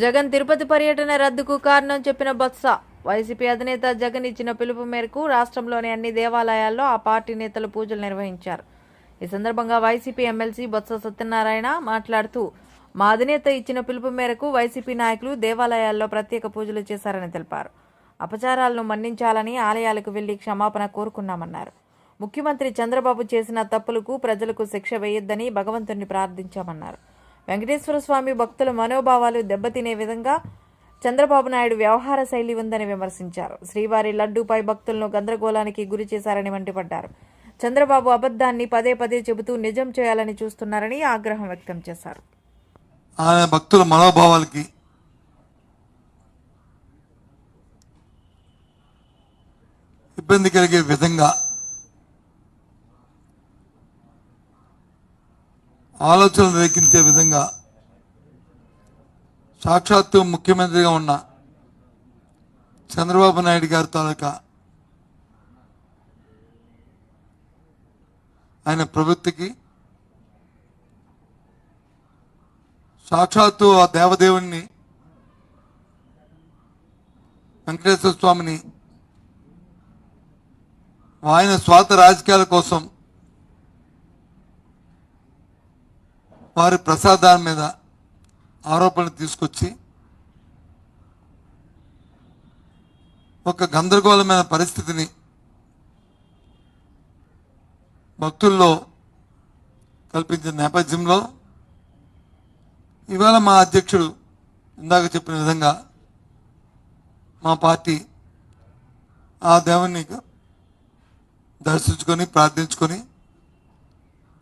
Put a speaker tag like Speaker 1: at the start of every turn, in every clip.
Speaker 1: జగన్ తిరుపతి పర్యటన రద్దుకు కారణం చెప్పిన బొత్స. వైసీపీ అధినేత జగన్ ఇచ్చిన పిలుపు మేరకు రాష్ట్రంలోని అన్ని దేవాలయాల్లో ఆ పార్టీ నేతలు పూజలు నిర్వహించారు. ఈ సందర్భంగా వైసీపీ ఎమ్మెల్సీ బొత్స సత్యనారాయణ మాట్లాడుతూ మా అధినేత ఇచ్చిన పిలుపు మేరకు వైసీపీ నాయకులు దేవాలయాల్లో ప్రత్యేక పూజలు చేశారని తెలిపారు. అపచారాలను మన్నించాలని ఆలయాలకు వెళ్ళి క్షమాపణ కోరుకున్నామన్నారు. ముఖ్యమంత్రి చంద్రబాబు చేసిన తప్పులకు ప్రజలకు శిక్ష వేయొద్దని భగవంతుణ్ణి ప్రార్థించామన్నారు. వెంకటేశ్వర స్వామి భక్తుల మనోభావాలు దెబ్బతినే విధంగా చంద్రబాబు నాయుడు వ్యవహార శైలి ఉందని విమర్శించారు. శ్రీవారి లడ్డూపై భక్తులను గందరగోళానికి గురి చేశారని మండిపడ్డారు. చంద్రబాబు అబద్ధాన్ని పదే పదే చెబుతూ నిజం చేయాలని చూస్తున్నారని ఆగ్రహం వ్యక్తం చేశారు.
Speaker 2: ఆయన భక్తుల మనోభావాలకి ఇబ్బంది కలిగే విధంగా ఆలోచనలు రేకించే విధంగా సాక్షాత్తు ముఖ్యమంత్రిగా ఉన్న చంద్రబాబు నాయుడు గారి తాలూకా ఆయన ప్రవృత్తికి సాక్షాత్తు ఆ దేవదేవుణ్ణి వెంకటేశ్వర స్వామిని ఆయన స్వార్థ రాజకీయాల కోసం వారి ప్రసాదాల మీద ఆరోపణలు తీసుకొచ్చి ఒక గందరగోళమైన పరిస్థితిని భక్తుల్లో కల్పించిన నేపథ్యంలో ఇవాళ మా అధ్యక్షుడు ఇందాక చెప్పిన విధంగా మా పార్టీ ఆ దేవుణ్ణి దర్శించుకొని ప్రార్థించుకొని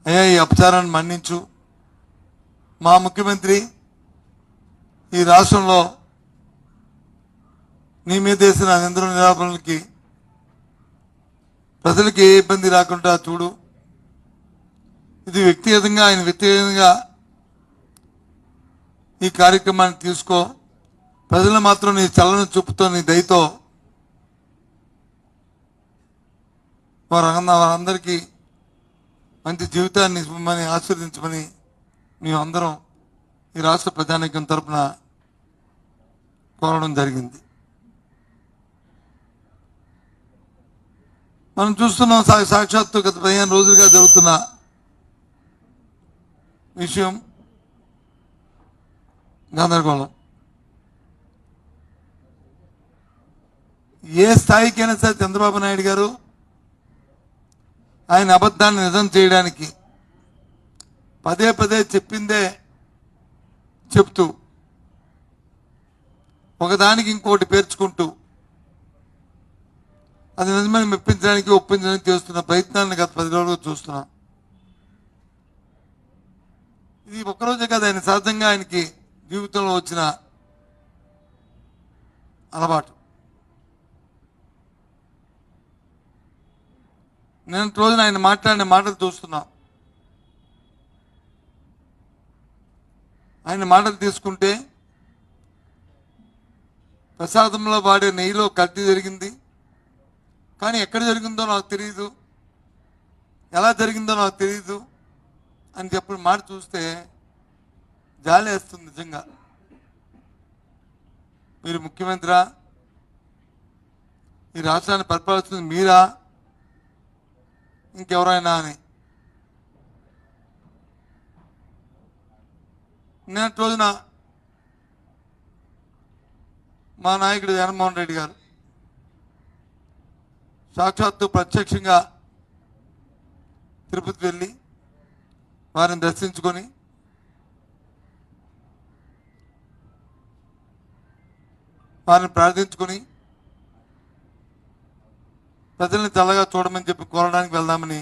Speaker 2: అయ్యా ఈ అపచారాన్ని మన్నించు. మా ముఖ్యమంత్రి ఈ రాష్ట్రంలో నీ మీద వేసిన నింద్ర నిరాపణలకి ప్రజలకి ఏ ఇబ్బంది రాకుండా చూడు. ఇది వ్యక్తిగతంగా ఆయన వ్యక్తిగతంగా ఈ కార్యక్రమాన్ని తీసుకో. ప్రజలు మాత్రం నీ చల్లని చూపుతో నీ దయతో వారు వారందరికీ మంచి జీవితాన్ని ఇవ్వమని ఆశీర్దించమని మేమందరం ఈ రాష్ట్ర ప్రజానీకం తరపున కోరడం జరిగింది. మనం చూస్తున్నాం సా- సాక్షాత్తు గత పదిహేను రోజులుగా జరుగుతున్న విషయం గందరగోళం. ఏ స్థాయికైనా సరే చంద్రబాబు నాయుడు గారు ఆయన అబద్ధాన్ని నిజం చేయడానికి పదే పదే చెప్పిందే చెప్తూ ఒకదానికి ఇంకోటి పేర్చుకుంటూ అది నిజమని మెప్పించడానికి ఒప్పించడానికి చేస్తున్న ప్రయత్నాన్ని గత పది రోజులు చూస్తున్నా. ఇది ఒక్కరోజే కదా ఆయన సహజంగా ఆయనకి జీవితంలో వచ్చిన అలవాటు. నేను రోజున ఆయన మాట్లాడిన మాటలు చూస్తున్నాం. ఆయన మాటలు తీసుకుంటే ప్రసాదంలో వాడే నెయ్యిలో కల్తీ జరిగింది. కానీ ఎక్కడ జరిగిందో నాకు తెలియదు ఎలా జరిగిందో నాకు తెలియదు అని చెప్పిన మాట చూస్తే జాలి వేస్తుంది నిజంగా. మీరు ముఖ్యమంత్రా ఈ రాష్ట్రాన్ని పరిపాలిస్తుంది మీరా ఇంకెవరైనా అని. నిన్నటి రోజున మా నాయకుడు జగన్మోహన్ రెడ్డి గారు సాక్షాత్తు ప్రత్యక్షంగా తిరుపతి వెళ్ళి వారిని దర్శించుకొని వారిని ప్రార్థించుకొని ప్రజల్ని తెల్లగా చూడమని చెప్పి కోరడానికి వెళ్దామని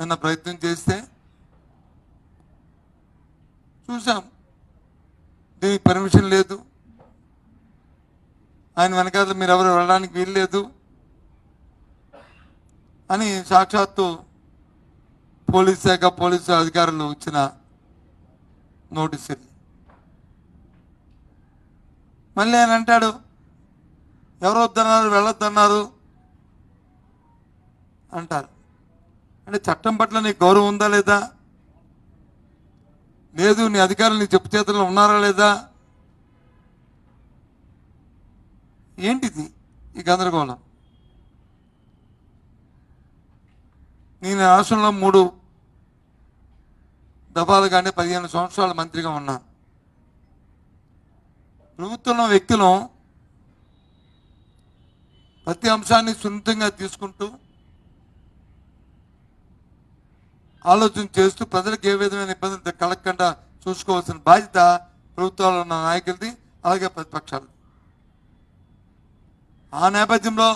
Speaker 2: నిన్న ప్రయత్నం చేస్తే చూసాం దీనికి పర్మిషన్ లేదు. ఆయన వెనకాల మీరు ఎవరు వెళ్ళడానికి వీలు లేదు అని సాక్షాత్తు పోలీస్ శాఖ పోలీసు అధికారులు ఇచ్చిన నోటీస్ ఇది. మళ్ళీ ఆయన అంటాడు ఎవరు వద్దన్నారు వెళ్ళొద్దన్నారు అంటారు. అంటే చట్టం పట్ల నీకు గౌరవం ఉందా లేదా? లేదు నీ అధికారులు నీ చెప్పు చేతుల్లో ఉన్నారా లేదా? ఏంటిది ఈ గందరగోళం? నేను రాష్ట్రంలో మూడు దఫాలుగానే కానీ పదిహేను సంవత్సరాల మంత్రిగా ఉన్నా. ప్రభుత్వంలో వ్యక్తులు ప్రతి అంశాన్ని సున్నితంగా తీసుకుంటూ ఆలోచన చేస్తూ ప్రజలకు ఏ విధమైన ఇబ్బందులు కలగకుండా చూసుకోవాల్సిన బాధ్యత ప్రభుత్వాలు ఉన్న నాయకులది అలాగే ప్రతిపక్షాలు. ఆ నేపథ్యంలో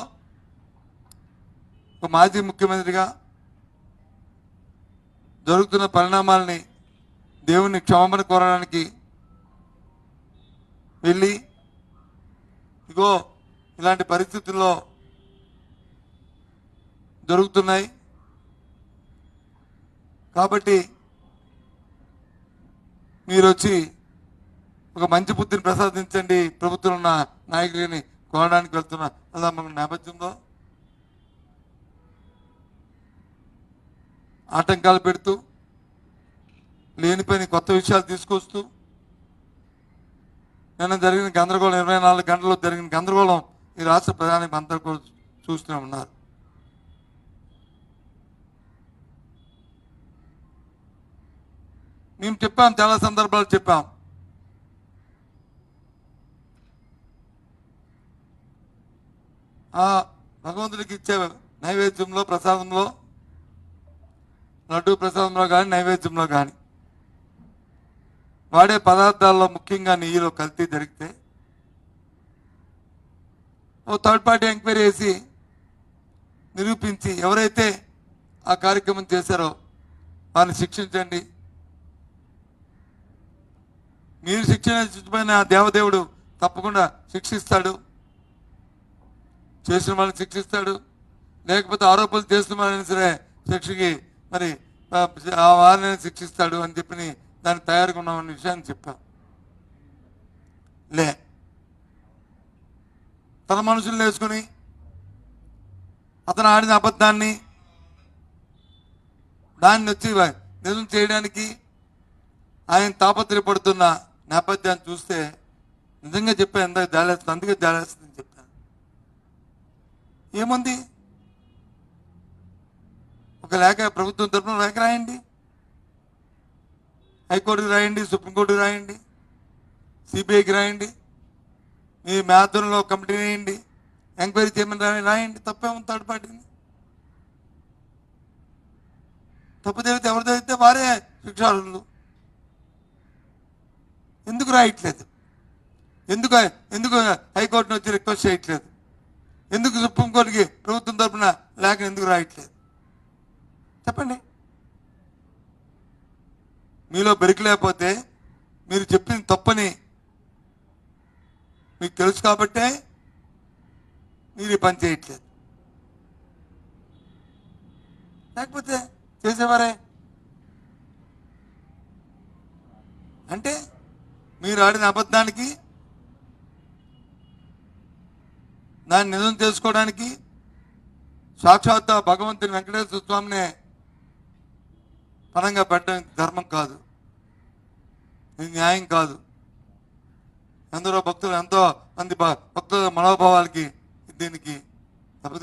Speaker 2: ఒక మాజీ ముఖ్యమంత్రిగా జరుగుతున్న పరిణామాలని దేవుని క్షమాపణ కోరడానికి వెళ్ళి ఇగో ఇలాంటి పరిస్థితుల్లో జరుగుతున్నాయి. కాబట్టి మీరు వచ్చి ఒక మంచి బుద్ధిని ప్రసాదించండి. ప్రభుత్వం ఉన్న నాయకుడిని కోరడానికి వెళ్తున్న అలా మన నేపథ్యంలో ఆటంకాలు పెడుతూ లేనిపోయిన కొత్త విషయాలు తీసుకొస్తూ నిన్న జరిగిన గందరగోళం ఇరవై నాలుగు గంటల్లో జరిగిన గందరగోళం ఈ రాష్ట్ర ప్రధాని అందరూ కూడా చూస్తూనే ఉన్నారు. మేము చెప్పాం చాలా సందర్భాలు చెప్పాం. ఆ భగవంతుడికి ఇచ్చే నైవేద్యంలో ప్రసాదంలో లడ్డు ప్రసాదంలో కానీ నైవేద్యంలో కానీ వాడే పదార్థాల్లో ముఖ్యంగా నెయ్యిలో కల్తీ జరిగితే ఓ థర్డ్ పార్టీ ఎంక్వైరీ చేసి నిరూపించి ఎవరైతే ఆ కార్యక్రమం చేశారో వారిని శిక్షించండి. మీరు శిక్షణ ఇచ్చిపోయిన దేవదేవుడు తప్పకుండా శిక్షిస్తాడు. చేసిన వాళ్ళని శిక్షిస్తాడు. లేకపోతే ఆరోపణలు చేసిన వాళ్ళని సరే శిక్షకి మరి ఆ, వారిని శిక్షిస్తాడు అని చెప్పి దాన్ని తయారుగా ఉన్నామన్న విషయాన్ని చెప్పాం. లే. తన మనుషులు వేసుకుని అతను ఆడిన అబద్ధాన్ని దాన్ని వచ్చి నిజం చేయడానికి ఆయన తాపత్రయపడుతున్న నేపథ్యాన్ని చూస్తే నిజంగా చెప్పాను ఎంత జాలేస్తుంది అందుకే జాలేస్తుందని చెప్పాను ఏముంది? ఒక లేఖ ప్రభుత్వం తరఫున లేఖ రాయండి. హైకోర్టుకి రాయండి సుప్రీంకోర్టుకి రాయండి సిబిఐకి రాయండి మీ మేధంలో కమిటీ వేయండి ఎంక్వైరీ చేయమని రా- రాయండి. తప్పేముంది థర్డ్ పార్టీని తప్పు జరిగితే ఎవరు జరిగితే వారే శిక్షార్హులు రాయట్లేదు. ఎందుకు ఎందుకు హైకోర్టును వచ్చి రిక్వెస్ట్ చేయట్లేదు? ఎందుకు సుప్రీంకోర్టుకి ప్రభుత్వం తరపున లేఖ ఎందుకు రాయట్లేదు? చెప్పండి. మీలో బెరికి లేకపోతే మీరు చెప్పింది తప్పని మీకు తెలుసు కాబట్టే మీరు ఈ పని చేయట్లేదు. లేకపోతే చేసేవారే? అంటే మీరు ఆడిన అబద్ధానికి దాన్ని నిజం చేసుకోవడానికి సాక్షాత్ భగవంతుని వెంకటేశ్వర స్వామినే పరంగా పెట్టడం ధర్మం కాదు. ఇది న్యాయం కాదు. ఎందరో భక్తులు ఎంతో మంది భ- భక్తుల మనోభావాలకి దీనికి దెబ్బతి